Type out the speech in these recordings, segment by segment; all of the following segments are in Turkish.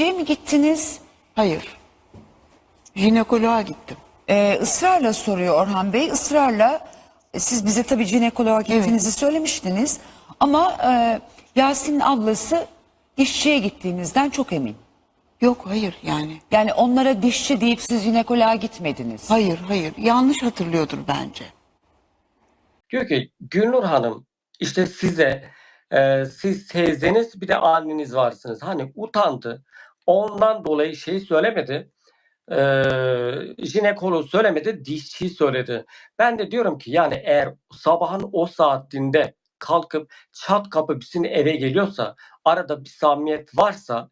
dişçiye mi gittiniz? Hayır. Jinekoloğa gittim. Ee, ısrarla soruyor Orhan Bey. Israrla e, siz bize tabii jinekoloğa gittiğinizi söylemiştiniz. Ama e, Yasin'in ablası dişçiye gittiğinizden çok emin. Yok hayır yani. Yani onlara dişçi deyip siz jinekoloğa gitmediniz. Hayır hayır. Yanlış hatırlıyordur bence. Diyor ki Gülnur Hanım işte size e, siz teyzeniz bir de anneniz varsınız. Hani utandı. Ondan dolayı şey söylemedi. E, jinekoloğu söylemedi. Dişçi söyledi. Ben de diyorum ki yani eğer sabahın o saatinde kalkıp çat kapı bizim eve geliyorsa arada bir samimiyet varsa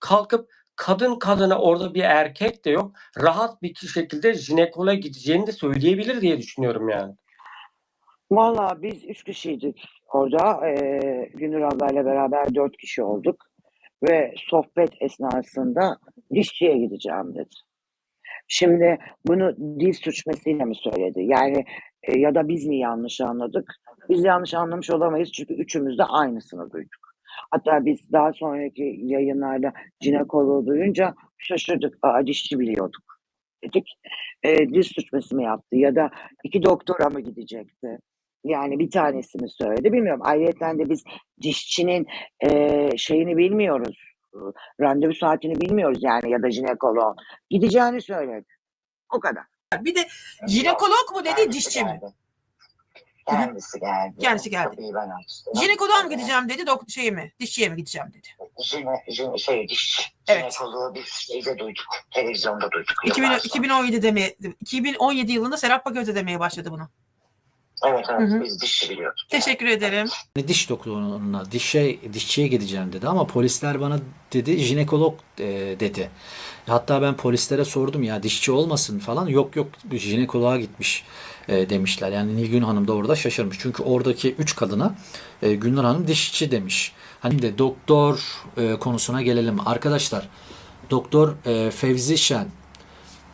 kalkıp kadın kadına orada bir erkek de yok rahat bir şekilde jinekoloğa gideceğini de söyleyebilir diye düşünüyorum yani. Valla biz üç kişiydik orada. Ee, Günür ablayla beraber dört kişi olduk. Ve sohbet esnasında dişçiye gideceğim dedi. Şimdi bunu dil suçmasıyla mı söyledi? Yani e, ya da biz mi yanlış anladık? Biz yanlış anlamış olamayız çünkü üçümüz de aynısını duyduk. Hatta biz daha sonraki yayınlarda jinekoloğu duyunca şaşırdık. Aa dişçi biliyorduk dedik. E, dil suçması mı yaptı ya da iki doktora mı gidecekti? Yani bir tanesini söyledi. Bilmiyorum. Ayrıca de biz dişçinin e, şeyini bilmiyoruz. Randevu saatini bilmiyoruz yani ya da jinekoloğun. Gideceğini söyledi. O kadar. Bir de jinekolog mu dedi dişçi mi? Kendisi geldi. Kendisi geldi. Kapıyı ben açtım. Jinekoloğa mı gideceğim dedi, dok şeye mi? Dişçiye mi gideceğim dedi. Jine, jine, şey, diş, Evet. jinekoloğu biz şeyde duyduk. Televizyonda duyduk. 2000, yıllar sonra. 2017'de mi? 2017 yılında Serap Baköz'e demeye başladı bunu. Evet evet Hı hı. biz dişçi biliyorduk. Teşekkür ederim. Hani diş doktoruna, dişe, dişçiye gideceğim dedi ama polisler bana dedi jinekolog e, dedi. Hatta ben polislere sordum ya dişçi olmasın falan. Yok yok jinekoloğa gitmiş e, demişler. Yani Nilgün Hanım da orada şaşırmış. Çünkü oradaki üç kadına e, Gülnur Hanım dişçi demiş. Hani de doktor e, konusuna gelelim. Arkadaşlar doktor e, Fevzi Şen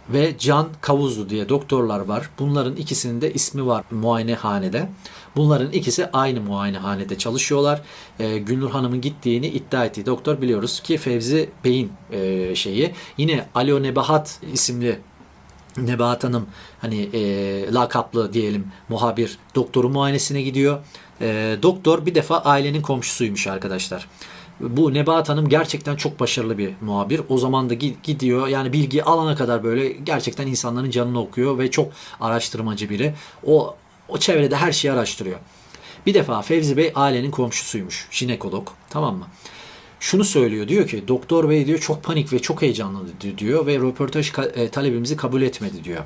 ve Can Kavuzlu diye doktorlar var. Bunların ikisinin de ismi var muayenehanede. Bunların ikisi aynı muayenehanede çalışıyorlar. Ee, Gülnur Hanım'ın gittiğini iddia ettiği doktor biliyoruz ki Fevzi Bey'in e, şeyi. Yine Alo Nebahat isimli Nebahat Hanım hani e, lakaplı diyelim muhabir doktoru muayenesine gidiyor. E, doktor bir defa ailenin komşusuymuş arkadaşlar. Bu Nebahat Hanım gerçekten çok başarılı bir muhabir. O zaman da gi- gidiyor yani bilgi alana kadar böyle gerçekten insanların canını okuyor ve çok araştırmacı biri. O o çevrede her şeyi araştırıyor. Bir defa Fevzi Bey ailenin komşusuymuş. Jinekolog. Tamam mı? Şunu söylüyor diyor ki doktor bey diyor çok panik ve çok heyecanlı diyor ve röportaj e, talebimizi kabul etmedi diyor.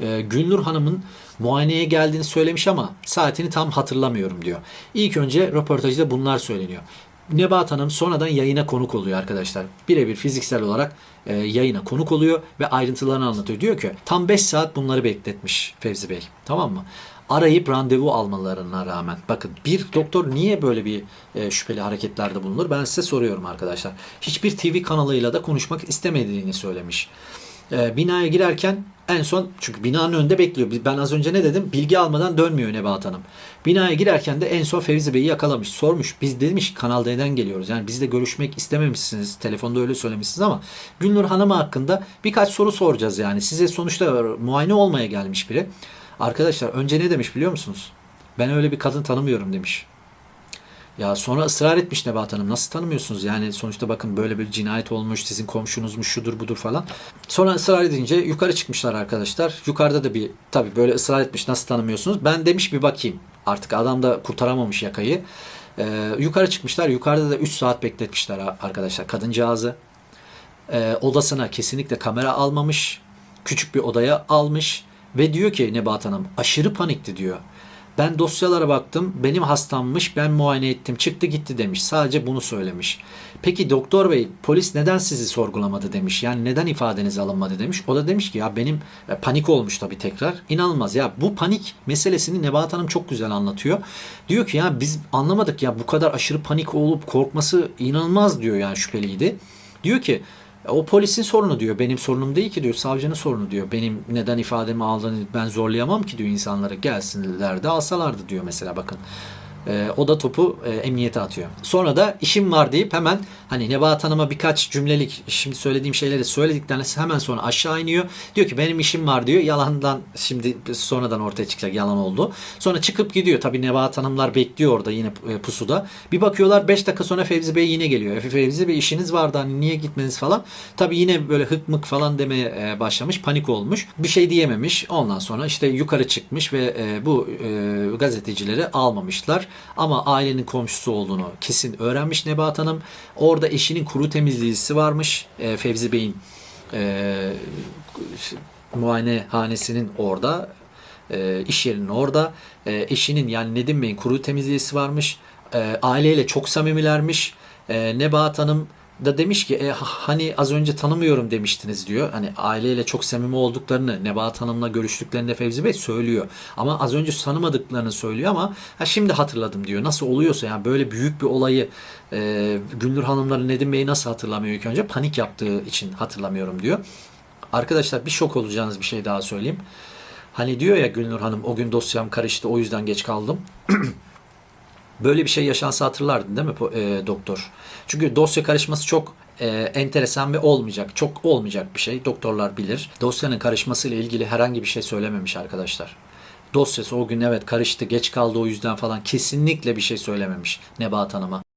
E, Gülnur Hanım'ın muayeneye geldiğini söylemiş ama saatini tam hatırlamıyorum diyor. İlk önce röportajda bunlar söyleniyor. Nebahat Hanım sonradan yayına konuk oluyor arkadaşlar. Birebir fiziksel olarak e, yayına konuk oluyor ve ayrıntılarını anlatıyor. Diyor ki tam 5 saat bunları bekletmiş Fevzi Bey. Tamam mı? Arayıp randevu almalarına rağmen. Bakın bir doktor niye böyle bir e, şüpheli hareketlerde bulunur? Ben size soruyorum arkadaşlar. Hiçbir TV kanalıyla da konuşmak istemediğini söylemiş. E, binaya girerken en son çünkü binanın önünde bekliyor. Ben az önce ne dedim? Bilgi almadan dönmüyor Nebahat Hanım. Binaya girerken de en son Fevzi Bey'i yakalamış. Sormuş. Biz demiş Kanal D'den geliyoruz. Yani bizle görüşmek istememişsiniz. Telefonda öyle söylemişsiniz ama Gülnur Hanım hakkında birkaç soru soracağız yani. Size sonuçta muayene olmaya gelmiş biri. Arkadaşlar önce ne demiş biliyor musunuz? Ben öyle bir kadın tanımıyorum demiş. Ya sonra ısrar etmiş Nebahat Hanım. Nasıl tanımıyorsunuz? Yani sonuçta bakın böyle bir cinayet olmuş, sizin komşunuzmuş, şudur budur falan. Sonra ısrar edince yukarı çıkmışlar arkadaşlar. Yukarıda da bir tabii böyle ısrar etmiş nasıl tanımıyorsunuz? Ben demiş bir bakayım. Artık adam da kurtaramamış yakayı. Ee, yukarı çıkmışlar. Yukarıda da 3 saat bekletmişler arkadaşlar kadıncağızı. Ee, odasına kesinlikle kamera almamış. Küçük bir odaya almış. Ve diyor ki Nebahat Hanım aşırı panikti diyor. Ben dosyalara baktım. Benim hastammış. Ben muayene ettim. Çıktı gitti demiş. Sadece bunu söylemiş. Peki doktor bey polis neden sizi sorgulamadı demiş. Yani neden ifadeniz alınmadı demiş. O da demiş ki ya benim e, panik olmuş tabii tekrar. İnanılmaz ya bu panik meselesini Nebahat Hanım çok güzel anlatıyor. Diyor ki ya biz anlamadık ya bu kadar aşırı panik olup korkması inanılmaz diyor yani şüpheliydi. Diyor ki o polisin sorunu diyor. Benim sorunum değil ki diyor. Savcının sorunu diyor. Benim neden ifademi aldığını ben zorlayamam ki diyor insanları. Gelsinler de alsalardı diyor mesela bakın. E, o da topu e, emniyete atıyor. Sonra da işim var deyip hemen hani Nebahat Hanım'a birkaç cümlelik şimdi söylediğim şeyleri söyledikten hemen sonra aşağı iniyor. Diyor ki benim işim var diyor. Yalandan şimdi sonradan ortaya çıkacak yalan oldu. Sonra çıkıp gidiyor. Tabii Nebahat Hanımlar bekliyor orada yine e, pusuda. Bir bakıyorlar 5 dakika sonra Fevzi Bey yine geliyor. "Efe Fevzi Bey işiniz vardı hani niye gitmeniz falan. Tabii yine böyle hık mık falan demeye e, başlamış. Panik olmuş. Bir şey diyememiş. Ondan sonra işte yukarı çıkmış ve e, bu gazetecileri almamışlar. Ama ailenin komşusu olduğunu kesin öğrenmiş Nebahat Hanım. Orada eşinin kuru temizleyicisi varmış. E, Fevzi Bey'in e, muayenehanesinin orada e, iş yerinin orada e, eşinin yani Nedim Bey'in kuru temizleyicisi varmış. E, aileyle çok samimilermiş. E, Nebahat Hanım da demiş ki e, hani az önce tanımıyorum demiştiniz diyor. Hani aileyle çok samimi olduklarını Nebahat Hanım'la görüştüklerinde Fevzi Bey söylüyor. Ama az önce tanımadıklarını söylüyor ama ha şimdi hatırladım diyor. Nasıl oluyorsa yani böyle büyük bir olayı e, Gündür Hanımları Nedim Bey'i nasıl hatırlamıyor ilk önce? Panik yaptığı için hatırlamıyorum diyor. Arkadaşlar bir şok olacağınız bir şey daha söyleyeyim. Hani diyor ya Gülnur Hanım o gün dosyam karıştı o yüzden geç kaldım. Böyle bir şey yaşansa hatırlardın değil mi e, doktor? Çünkü dosya karışması çok e, enteresan ve olmayacak. Çok olmayacak bir şey. Doktorlar bilir. Dosyanın karışmasıyla ilgili herhangi bir şey söylememiş arkadaşlar. Dosyası o gün evet karıştı, geç kaldı o yüzden falan kesinlikle bir şey söylememiş Nebahat Hanım'a.